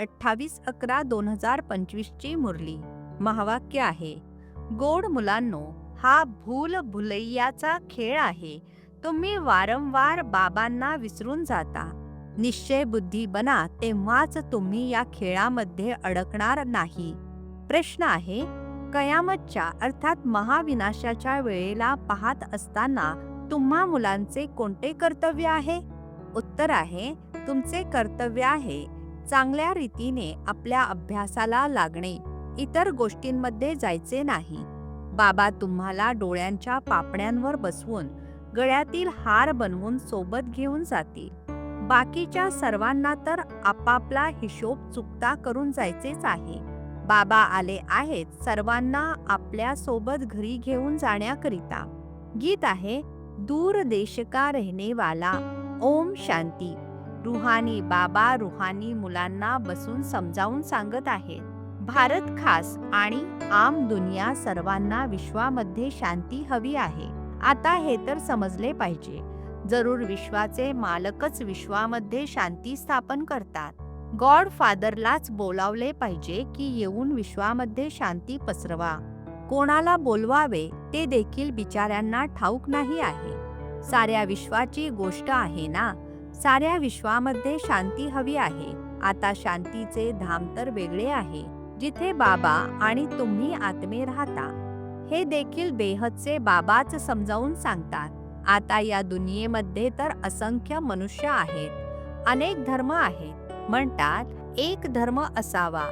अठ्ठावीस अकरा दोन हजार पंचवीसची मुरली. महावाक्य आहे गोड मुलांनो हा भूल भुलैयाचा खेळ आहे. तुम्ही वारंवार बाबांना विसरून जाता. निश्चय बुद्धी बना तेव्हाच तुम्ही या खेळामध्ये अडकणार नाही. प्रश्न आहे कयामतच्या अर्थात महाविनाशाच्या वेळेला पाहत असताना तुम्हा मुलांचे कोणते कर्तव्य आहे? उत्तर आहे तुमचे कर्तव्य आहे चांगल्या रीतीने आपल्या अभ्यासाला लागणे इतर गोष्टींमध्ये जायचे नाही. बाबा तुम्हाला डोळ्यांच्या पापण्यांवर बसवून गळ्यातील हार बनवून सोबत घेऊन जातील. बाकीच्या सर्वांना तर आपापला हिशोब चुकता करून जायचेच आहे. बाबा आले आहेत सर्वांना आपल्यासोबत घरी घेऊन जाण्याकरिता. गीत आहे दूर देशका रहने वाला ओम शांती. रुहानी बाबा रुहानी मुलांना बसून समजावून सांगत आहेत. भारत खास आणि आम दुनिया सर्वांना विश्वामध्ये शांती हवी आहे. आता हे तर समजले पाहिजे. जरूर विश्वाचे मालकच विश्वामध्ये शांती स्थापन करतात. गॉड फादरलाच बोलावले पाहिजे की येऊन विश्वामध्ये शांती पसरवा. कोणाला बोलवावे ते देखील बिचाऱ्यांना ठाऊक नाही आहे. साऱ्या विश्वाची गोष्ट आहे ना? साऱ्या विश्वामध्ये शांती हवी आहे. आता शांतीचे धाम तर वेगळे आहे. जिथे बाबा आणि तुम्ही आत्मे राहता. हे देखील बेहदचे बाबाच समजावून सांगतात. आता या दुनियेमध्ये तर असंख्य मनुष्य आहेत. अनेक धर्म आहेत. म्हणतात एक धर्म असावा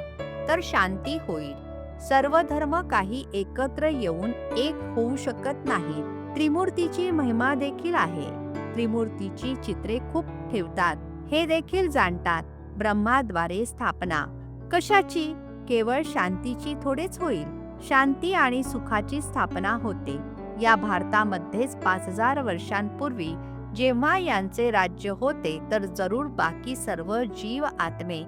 तर शांती होईल. सर्व धर्म काही एकत्र येऊन एक होऊ शकत नाही. त्रिमूर्तीची महिमा देखील आहे. त्रिमूर्तीची चित्रे खूप ठेवतात. हे देखील जाणतात ब्रह्माद्वारे स्थापना. कशाची? केवळ शांतीची थोडेच होईल. शांती आणि सुखाची स्थापना होते. या भारतामध्येच पाच हजार वर्षांपूर्वी जेव्हा यांचे राज्य होते तर जरूर बाकी सर्व जीव आत्मे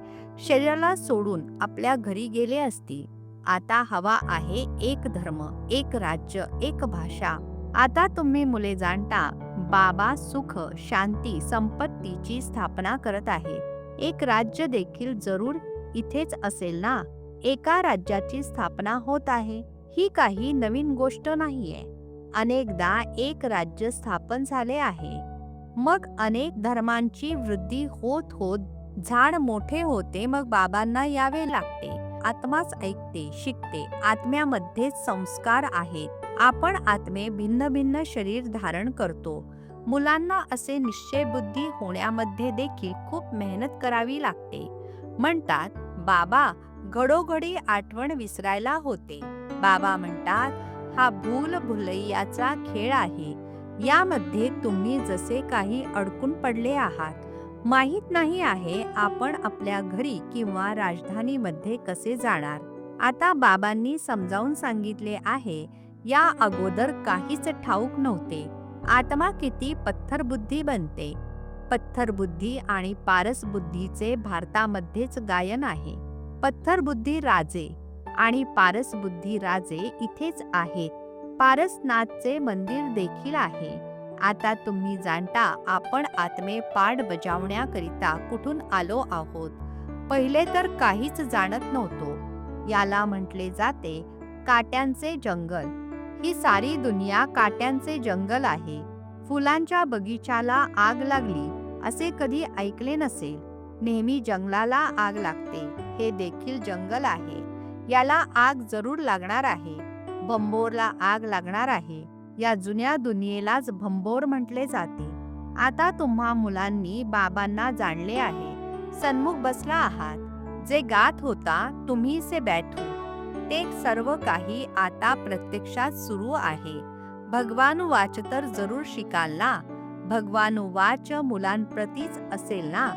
शरीराला सोडून आपल्या घरी गेले असतील. आता हवा आहे एक धर्म एक राज्य एक भाषा. आता तुम्ही मुले जाणता बाबा सुख शांती संपत्तीची स्थापना करत आहे. एक राज्य देखील जरूर इथेच असेल ना? एका राज्याची स्थापना होत आहे ही काही नवीन गोष्ट नाहीये. अनेकदा एक राज्य स्थापन झाले आहे. मग अनेक धर्मांची वृद्धी होत होत झाड मोठे होते मग बाबांना यावे लागते. आत्माच ऐकते शिकते आत्म्यामध्ये संस्कार आहेत. आपण आत्मे भिन्न भिन्न शरीर धारण करतो. मुलांना असे निश्चय बुद्धी होण्यामध्ये देखील खूप मेहनत करावी लागते. म्हणतात बाबा घडोघडी आठवण विसरायला होते. बाबा म्हणतात हा भूल भुलैयाचा खेळ आहे. यामध्ये तुम्ही जसे काही अडकून पडले आहात माहीत नाही आहे आपण आपल्या घरी किंवा राजधानीमध्ये कसे जाणार. आता बाबांनी समजावून सांगितले आहे या अगोदर काहीच ठाऊक नव्हते. आत्मा किती पत्थरबुद्धी बनते? पत्थरबुद्धी आणि पारसबुद्धीचे भारतामध्येच गायन आहे. पत्थरबुद्धी राजे आणि पारसबुद्धी राजे इथेच आहेत. पारसनाथचे मंदिर देखील आहे. आता तुम्ही जाणता आपण आत्मे पाठ बजावण्याकरिता कुठून आलो आहोत. पहिले तर काहीच जाणत नव्हतो. याला म्हटले जाते काट्यांचे जंगल. ही सारी दुनिया काट्यांचे जंगल आहे. फुलांच्या बगीचाला आग लागली असे कधी ऐकले नसेल. नेहमी जंगलाला आग लागते हे देखील जंगल आहे. याला आग जरूर लागणार आहे. भंबोरला आग लागणार आहे. या जुन्या दुनियेलाच भंबोर म्हटले जाते. आता तुम्हा मुलांनी बाबांना जाणले आहे. सन्मुख बसला आहात. जे गात होता तुम्ही से बैठो. ते सर्व काही आता प्रत्यक्षात सुरू आहे. भगवान वाच तर जरूर शिकाल ना? भगवान वाच मुलांप्रतीच असेल ना?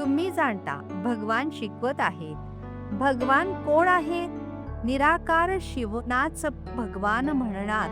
तुम्ही जाणता भगवान शिकवत आहेत. भगवान कोण आहेत? निराकार शिवनाच भगवान म्हणणार.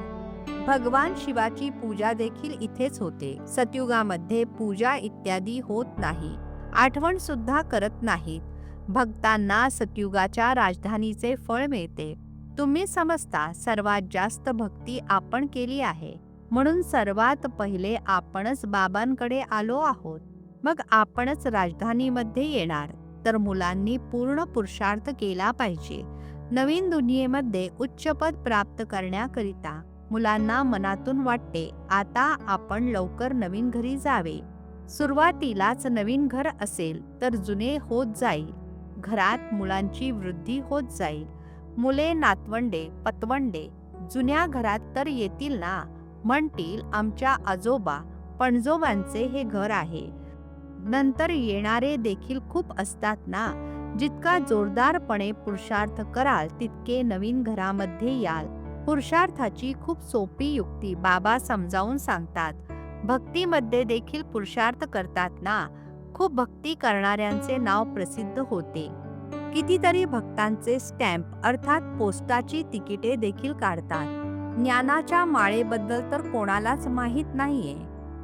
भगवान शिवाची पूजा देखील इथेच होते. सतयुगामध्ये पूजा इत्यादी होत नाही. आठवण सुद्धा करत नाहीत. भक्तांना सतयुगाच्या राजधानीचे फळ मिळते. तुम्ही समजता सर्वात जास्त भक्ती आपण केली आहे. म्हणून सर्वात पहिले आपणच बाबांकडे आलो आहोत. मग आपणच राजधानीमध्ये येणार. तर मुलांनी पूर्ण पुरुषार्थ केला पाहिजे. नवीन दुनियेमध्ये उच्चपद प्राप्त करण्याकरिता मुलांना मनातून वाटते आता आपण लवकर नवीन घरी जावे. सुरुवातीलाच नवीन घर असेल तर जुने होत जाईल. घरात मुलांची वृद्धी होत जाईल. मुले नातवंडे पतवंडे जुन्या घरात तर येतील ना? म्हणतील आमच्या आजोबा पणजोबांचे हे घर आहे. नंतर येणारे देखील खूप असतात ना? जितका जोरदारपणे पुरुषार्थ कराल तितके नवीन घरामध्ये याल. पुरुषार्थाची खूप सोपी युक्ती बाबा समजावून सांगतात. भक्तीमध्ये देखील पुरुषार्थ करतात ना? खूप भक्ती करणाऱ्यांचे नाव प्रसिद्ध होते. कितीतरी भक्तांचे स्टॅम्प अर्थात पोस्टाची तिकिटे देखील काढतात. ज्ञानाच्या माळेबद्दल तर कोणालाच माहीत नाहीये.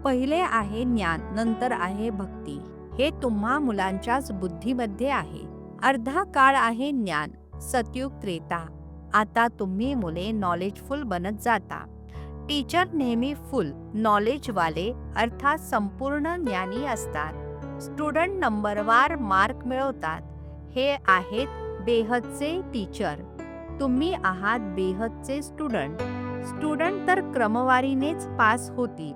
पहिले आहे ज्ञान नंतर आहे भक्ती. हे तुम्हा मुलांच्याच बुद्धीमध्ये आहे. अर्धा काळ आहे ज्ञान सतयुग त्रेता. आता तुम्ही मुले नॉलेजफुल बनत जाता. टीचर नेहमी फुल नॉलेजवाले अर्थात संपूर्ण ज्ञानी असतात. स्टुडंट नंबरवार मार्क मिळवतात. हे आहेत बेहदचे टीचर. तुम्ही आहात बेहदचे स्टुडंट. स्टुडंट तर क्रमवारीनेच पास होतील.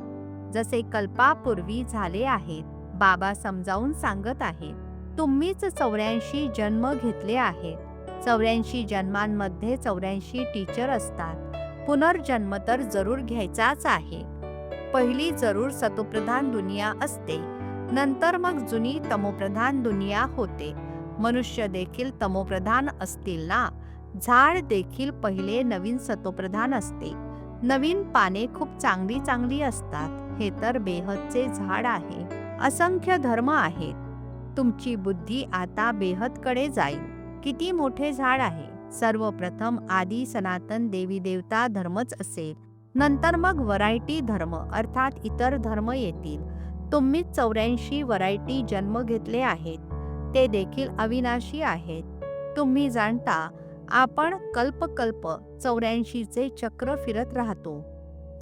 जसे कल्पापूर्वी झाले आहेत. बाबा समजावून सांगत आहेत. तुम्हीच चौऱ्याऐंशी जन्म घेतले आहेत. चौऱ्याऐंशी जन्मांमध्ये चौऱ्याऐंशी टीचर असतात. पुनर्जन्म तर जरूर घ्यायचाच आहे. पहिली जरूर सतुप्रधान दुनिया असते. नंतर मग जुनी तमोप्रधान दुनिया होते. मनुष्य देखील तमोप्रधान असतील ना? झाड देखील पहिले नवीन सतोप्रधान असते. नवीन पाने खूप चांगली चांगली असतात. हे तर बेहदचे झाड आहे. असंख्य धर्म आहेत. तुमची बुद्धी आता बेहदकडे जाईल. किती मोठे झाड आहे. सर्वप्रथम आदी सनातन देवी देवता धर्मच असेल. नंतर मग व्हरायटी धर्म अर्थात इतर धर्म येतील. तुम्ही चौऱ्याऐंशी व्हरायटी जन्म घेतले आहेत ते देखील अविनाशी आहेत. तुम्ही जाणता आपण कल्पकल्प चौऱ्याऐंशीचे चक्र फिरत राहतो.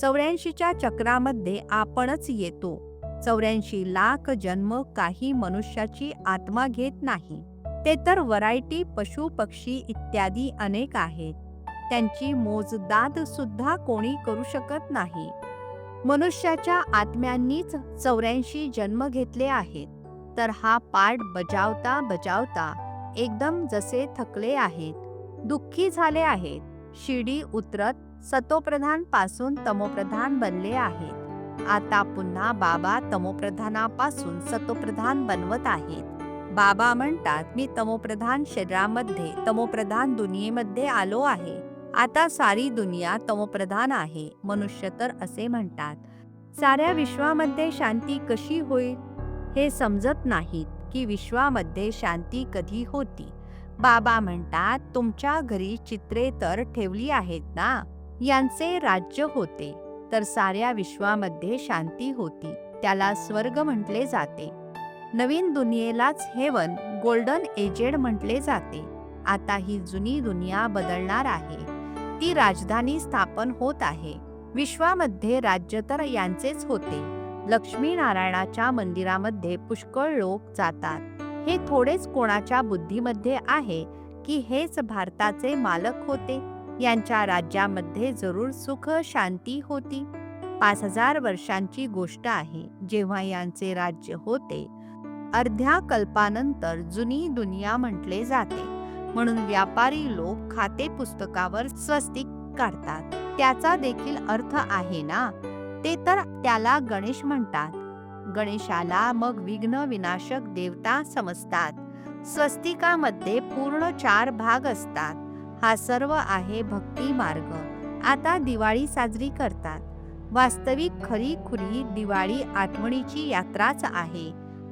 चौऱ्याऐंशीच्या चक्रामध्ये आपणच येतो. चौऱ्याऐंशी लाख जन्म काही मनुष्याची आत्मा घेत नाही. ते तर व्हरायटी पशु पक्षी इत्यादी अनेक आहेत. त्यांची मोजदाद सुद्धा कोणी करू शकत नाही. मनुष्याच्या आत्म्यांनीच चौऱ्याऐंशी जन्म घेतले आहेत. तर हा पाठ बजावता बजावता एकदम जसे थकले आहेत दुःखी झाले आहेत शिडी उतरत सतोप्रधानपासून तमोप्रधान बनले आहेत. आता पुन्हा बाबा तमोप्रधानापासून सतोप्रधान बनवत आहेत. बाबा म्हणतात मी तमोप्रधान शरीरामध्ये तमोप्रधान दुनियेमध्ये आलो आहे. आता सारी दुनिया तमोप्रधान आहे मनुष्य तर असे म्हणतात. साऱ्या विश्वामध्ये शांती कशी होईल? हे समजत नाहीत की विश्वामध्ये शांती कधी होती. बाबा म्हणतात तुमच्या घरी चित्रे तर ठेवली आहेत ना? यांचे राज्य होते. तर साऱ्या विश्वामध्ये शांती होती त्याला स्वर्ग म्हटले जाते. नवीन दुनियेलाच हेवन गोल्डन एजेड म्हटले जाते. आता ही जुनी दुनिया बदलणार आहे. ती राजधानी स्थापन होत आहे. विश्वामध्ये राज्य तर यांचेच होते. लक्ष्मी नारायणाच्या मंदिरामध्ये पुष्कळ लोक जातात. हे थोडेच कोणाच्या बुद्धीमध्ये आहे की हेच भारताचे मालक होते? यांच्या राज्यामध्ये जरूर सुख शांती होती. पाच हजार वर्षांची गोष्ट आहे. जेव्हा यांचे राज्य होते अर्ध्या कल्पानंतर जुनी दुनिया म्हटले जाते. म्हणून व्यापारी लोक खाते पुस्तकावर स्वस्तिक काढतात. त्याचा देखील अर्थ आहे ना? ते तर त्याला गणेश म्हणतात. गणेशाला मग विघ्न विनाशक देवता समजतात. स्वस्तिकामध्ये पूर्ण चार भाग असतात. हा सर्व आहे भक्ती मार्ग. आता दिवाळी साजरी करतात. वास्तविक खरी खुरी दिवाळी आठवणीची यात्राच आहे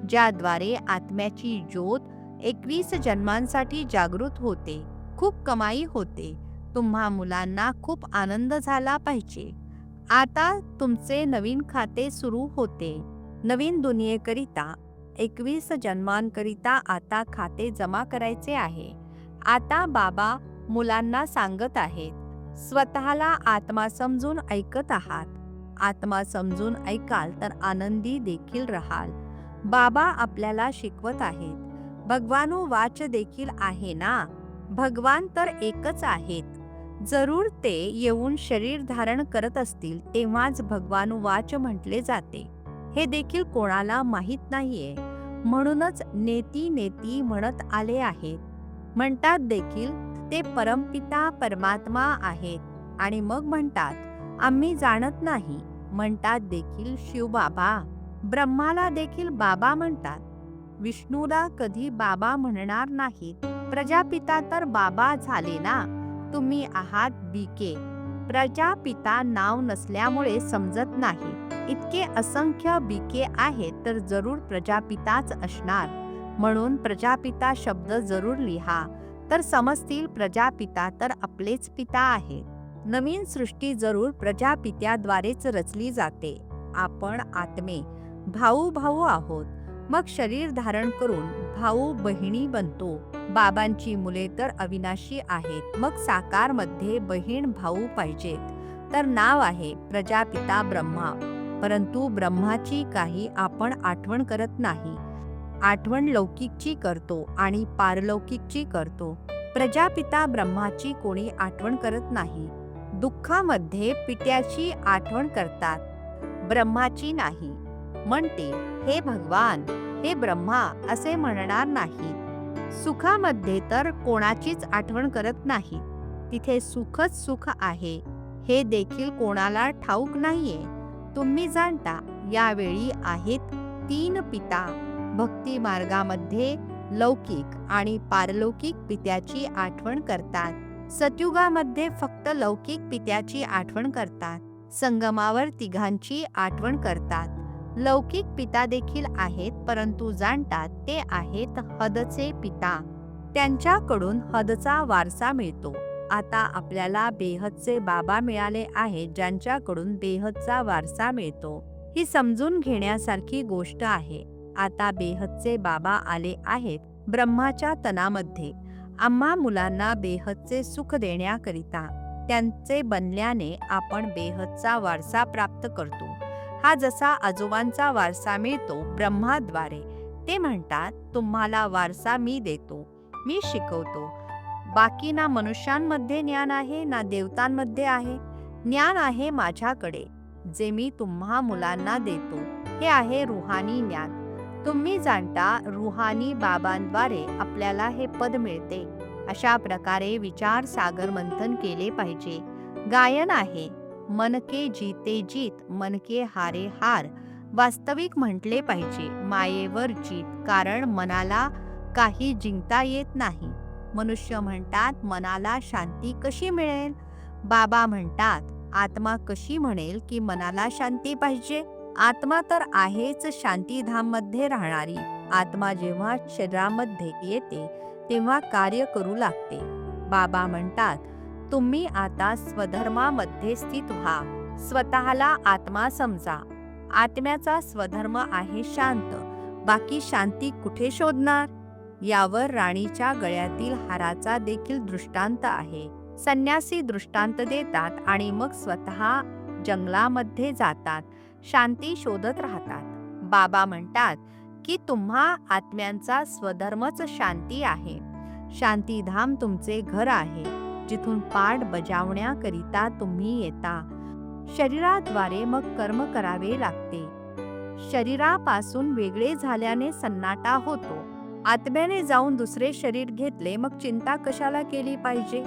ज्याद्वारे आत्म्याची ज्योत एकवीस जन्मांसाठी जागृत होते. खूप कमाई होते. तुम्हा मुलांना खूप आनंद झाला पाहिजे. आता तुमचे नवीन खाते सुरू होते. नवीन दुनियेकरिता एकवीस जन्मांकरिता आता खाते जमा करायचे आहे. आता बाबा मुलांना सांगत आहेत. स्वतःला आत्मा समजून ऐकत आहात. आत्मा समजून ऐकाल तर आनंदी देखील राहाल. बाबा आपल्याला शिकवत आहेत. भगवानो वाच देखील आहे ना? भगवान तर एकच आहेत. जरूर ते येऊन शरीर धारण करत असतील तेव्हाच भगवानुवाच म्हटले जाते. हे देखील कोणाला माहीत नाहीये. म्हणूनच नेती नेती म्हणत आले आहेत. म्हणतात देखील ते परमपिता परमात्मा आहेत. आणि मग म्हणतात आम्ही जाणत नाही. म्हणतात देखील शिवबाबा. ब्रह्माला देखील बाबा म्हणतात. विष्णूला कधी बाबा म्हणणार नाहीत प्रजापिता तर बाबा झाले ना. तुम्ही आहात बीके. प्रजापिता नाव नसल्यामुळे समजत नाही. इतके असंख्य बीके आहेत तर जरूर प्रजापिताच असणार. म्हणून प्रजापिता शब्द जरूर लिहा. तर समजतील प्रजापिता तर आपलेच पिता आहेत नवीन सृष्टी जरूर प्रजापित्याद्वारेच रचली जाते. आपण आत्मे. भाऊ भाऊ आहोत. मग शरीर धारण करून भाऊ बहिणी बनतो. बाबांची मुले तर अविनाशी आहेत. मग साकारमध्ये बहीण भाऊ पाहिजेत. तर नाव आहे प्रजापिता ब्रह्मा. परंतु ब्रह्माची काही आपण आठवण करत नाही. आठवण लौकिकची करतो आणि पारलौकिकची करतो. प्रजापिता ब्रह्माची कोणी आठवण करत नाही. दुःखामध्ये पित्याची आठवण करतात. ब्रह्माची नाही. म्हणते हे भगवान हे ब्रह्मा असे म्हणणार नाही सुखामध्ये तर कोणाचीच आठवण करत नाही. तिथे सुखच सुख आहे हे देखील कोणाला ठाऊक नाहीये. तुम्ही जाणता यावेळी आहेत तीन पिता भक्ती मार्गामध्ये लौकिक आणि पारलौकिक पित्याची आठवण करतात. सतयुगामध्ये फक्त लौकिक पित्याची आठवण करतात. संगमावर तिघांची आठवण करतात. लौकिक पिता देखील आहेत परंतु जाणतात ते आहेत हदचे पिता. त्यांच्याकडून हदचा वारसा मिळतो. आता आपल्याला बेहदचे बाबा मिळाले आहेत ज्यांच्याकडून बेहदचा वारसा मिळतो. ही समजून घेण्यासारखी गोष्ट आहे. आता बेहदचे बाबा आले आहेत ब्रह्माच्या तनामध्ये. आम्हा मुलांना बेहदचे सुख देण्याकरिता त्यांचे बनल्याने आपण बेहदचा वारसा प्राप्त करतो. हा जसा आजोबांचा वारसा मिळतो ब्रह्माद्वारे. ते म्हणतात तुम्हाला वारसा मी देतो मी शिकवतो. बाकी ना मनुष्यांमध्ये ज्ञान आहे ना देवतांमध्ये आहे. ज्ञान आहे माझ्याकडे जे मी तुम्हा मुलांना देतो. हे आहे रुहानी ज्ञान. तुम्ही जाणता रुहानी बाबांद्वारे आपल्याला हे पद मिळते. अशा प्रकारे विचार सागर मंथन केले पाहिजे. गायन आहे. मनके जीते जीत मनके हारे हार. वास्तविक म्हटले पाहिजे मायेवर जीत कारण मनाला काही जिंकता येत नाही. मनुष्य म्हणतात मनाला शांती कशी मिळेल? बाबा म्हणतात आत्मा कशी म्हणेल की मनाला शांती पाहिजे? आत्मा तर आहेच शांतीधाममध्ये राहणारी. आत्मा जेव्हा शरीरामध्ये येते तेव्हा कार्य करू लागते. बाबा म्हणतात तुम्ही आता स्वधर्मामध्ये स्थित व्हा. स्वतःला आत्मा समजा. आत्म्याचा स्वधर्म आहे शांत. बाकी शांती कुठे शोधणार? यावर राणीच्या गळ्यातील हाराचा देखील दृष्टांत आहे. संन्यासी दृष्टांत देतात आणि मग स्वतः जंगलामध्ये जातात. शांती शोधत राहतात. बाबा म्हणतात की तुम्हा आत्म्यांचा स्वधर्मच शांती आहे. शांतीधाम तुमचे घर आहे. जिथून पाठ बजावण्याकरिता तुम्ही येता. शरीराद्वारे मग कर्म करावे लागते. शरीरापासून वेगळे झाल्याने सन्नाटा होतो. आत्म्याने जाऊन दुसरे शरीर घेतले मग चिंता कशाला केली पाहिजे?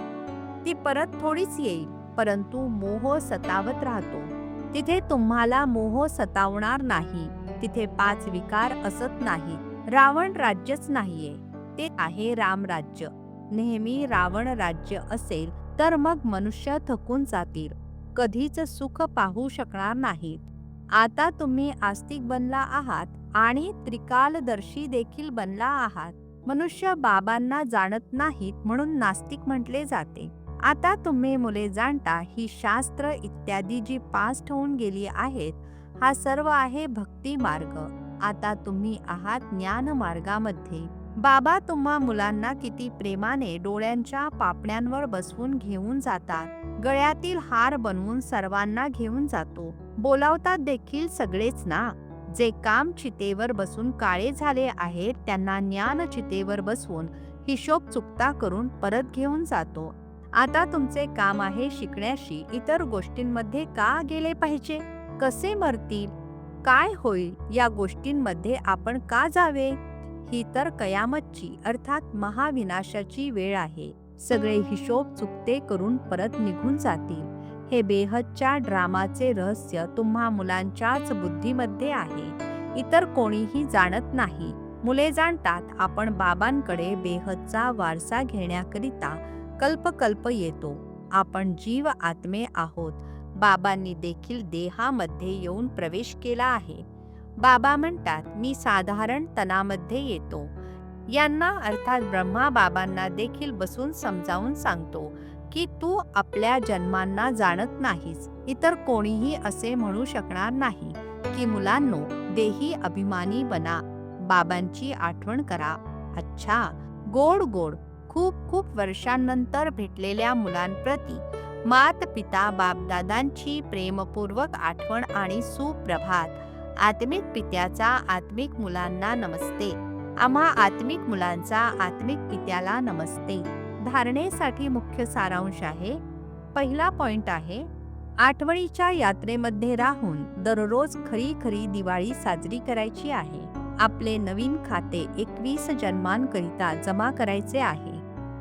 ती परत थोडीच येईल परंतु मोह सतावत राहतो. तिथे तुम्हाला मोह सतावणार नाही. तिथे पाच विकार असत नाही रावण राज्यच नाहीये. ते आहे रामराज्य. नेहमी रावण राज्य असेल तर मग मनुष्य थकून जातील. कधीच सुख पाहू शकणार नाहीत. आता तुम्ही आस्तिक बनला आहात आणि त्रिकालदर्शी देखील बनला आहात. मनुष्य बाबांना जाणत नाहीत म्हणून नास्तिक म्हटले जाते. आता तुम्ही मुले जाणता ही शास्त्र इत्यादी जी पास होऊन गेली आहेत हा सर्व आहे भक्ती मार्ग आता तुम्ही आहात ज्ञान मार्गामध्ये बाबा तुम्हा मुलांना किती प्रेमाने डोळ्यांच्या पापण्यांवर बसवून घेऊन जातात. गळ्यातील हार बनवून सर्वांना घेऊन जातो. बोलावतात देखील सगळेच ना? जे काम चितेवर बसून काळे झाले आहेत त्यांना ज्ञान चितेवर बसवून हिशोब चुकता करून परत घेऊन जातो. आता तुमचे काम आहे शिकण्याशी इतर गोष्टींमध्ये का गेले पाहिजे? कसे मरतील? काय होईल? या गोष्टींमध्ये आपण का जावे? ही तर कयामतची अर्थात महाविनाशाची वेळ आहे. सगळे हिशोब चुकते करून परत निघून जातील. हे बेहदच्या ड्रामाचे रहस्य तुम्हा मुलांच्याच बुद्धीमध्ये आहे. इतर कोणीही जाणत नाही. मुले जाणतात आपण बाबांकडे बेहदचा वारसा घेण्याकरिता कल्पकल्प येतो. आपण जीव आत्मे आहोत. बाबांनी देखील देहामध्ये येऊन प्रवेश केला आहे. बाबा म्हणतात मी साधारण तणामध्ये येतो. यांना अर्थात ब्रह्मा बाबांना देखील बसून समजावून सांगतो की तू आपल्या जन्मांना जाणत नाहीस इतर कोणीही असे म्हणू शकणार नाही की मुलांनो देही अभिमानी बना बाबांची आठवण करा. अच्छा गोड गोड खूप खूप वर्षांनंतर भेटलेल्या मुलांप्रती मात पिता बापदादांची प्रेमपूर्वक आठवण आणि सुप्रभात. आत्मिक पित्याचा आत्मिक मुलांना नमस्ते. आम्हा आत्मिक मुलांचा आत्मिक पित्याला नमस्ते. धारणेसाठी मुख्य सारांश आहे. पहिला पॉइंट आहे आठवणीच्या यात्रेमध्ये राहून दररोज खरी खरी दिवाळी साजरी करायची आहे. आपले नवीन खाते एकवीस जन्मांकरिता जमा करायचे आहे.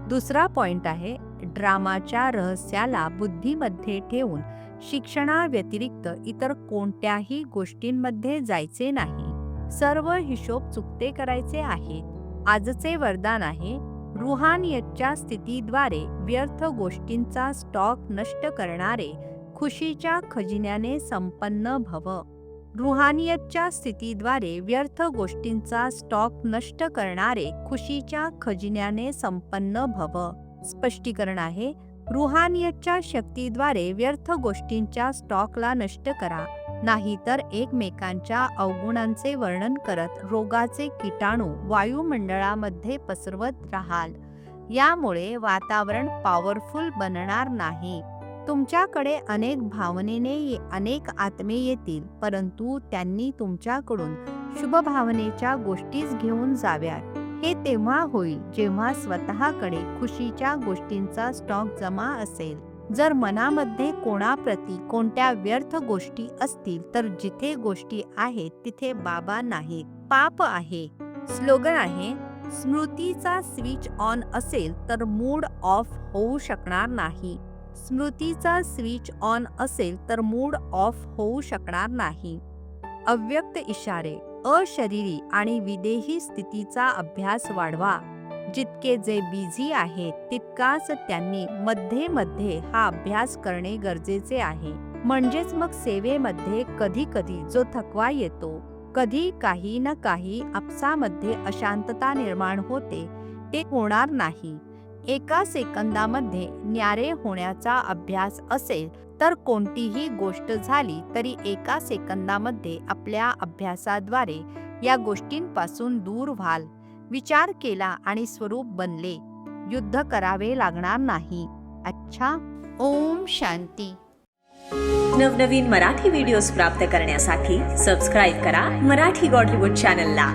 दुसरा पॉइंट आहे ड्रामाच्या रहस्याला बुद्धीमध्ये ठेवून शिक्षणाव्यतिरिक्त इतर कोणत्याही गोष्टींमध्ये जायचे नाही. सर्व हिशोब चुकते करायचे आहेत. आजचे वरदान आहे रुहानियतच्या स्थितीद्वारे व्यर्थ गोष्टींचा स्टॉक नष्ट करणारे खुशीच्या खजिन्याने संपन्न भव. रुहानियतच्या स्थितीद्वारे व्यर्थ गोष्टींचा स्टॉक नष्ट करणारे खुशीच्या खजिन्याने संपन्न भव. स्पष्टीकरण आहे रुहानियतच्या शक्तीद्वारे व्यर्थ गोष्टींच्या स्टॉकला नष्ट करा नाहीतर एकमेकांच्या अवगुणांचे वर्णन करत रोगाचे किटाणू वायुमंडळामध्ये पसरवत राहाल. यामुळे वातावरण पॉवरफुल बनणार नाही. तुमच्याकडे अनेक भावनेने ये- अनेक आत्मे येतील परंतु त्यांनी तुमच्याकडून शुभभावनेच्या गोष्टीच घेऊन जाव्यात. हे तेव्हा होईल जेव्हा स्वतःकडे खुशीच्या गोष्टींचा स्टॉक जमा असेल. जर मनामध्ये कोणाप्रती कोणत्या व्यर्थ गोष्टी असतील तर जिथे गोष्टी आहेत तिथे बाबा नाही पाप आहे. स्लोगन आहे स्मृतीचा स्विच ऑन असेल तर मूड ऑफ होऊ शकणार नाही. स्मृतीचा स्विच ऑन असेल तर मूड ऑफ होऊ शकणार नाही. अव्यक्त इशारे अशरीरी आणि विदेही स्थितीचा अभ्यास वाढवा. जितके जे बिझी आहेत तितकाच त्यांनी मध्ये मध्ये हा अभ्यास करणे गरजेचे आहे. म्हणजेच मग सेवेमध्ये कधी कधी जो थकवा येतो कधी काही ना काही आपसामध्ये अशांतता निर्माण होते ते होणार नाही. एका सेकंदामध्ये न्यारे होण्याचा अभ्यास असेल तर कोणतीही गोष्ट झाली तरी एका सेकंदामध्ये आपल्या अभ्यासाद्वारे या गोष्टींपासून दूर व्हाल विचार केला आणि स्वरूप बनले. युद्ध करावे लागणार नाही. अच्छा? ओम शांती. नवनवीन मराठी व्हिडिओज प्राप्त करण्यासाठी सबस्क्राईब करा मराठी गॉडलीवूड चॅनलला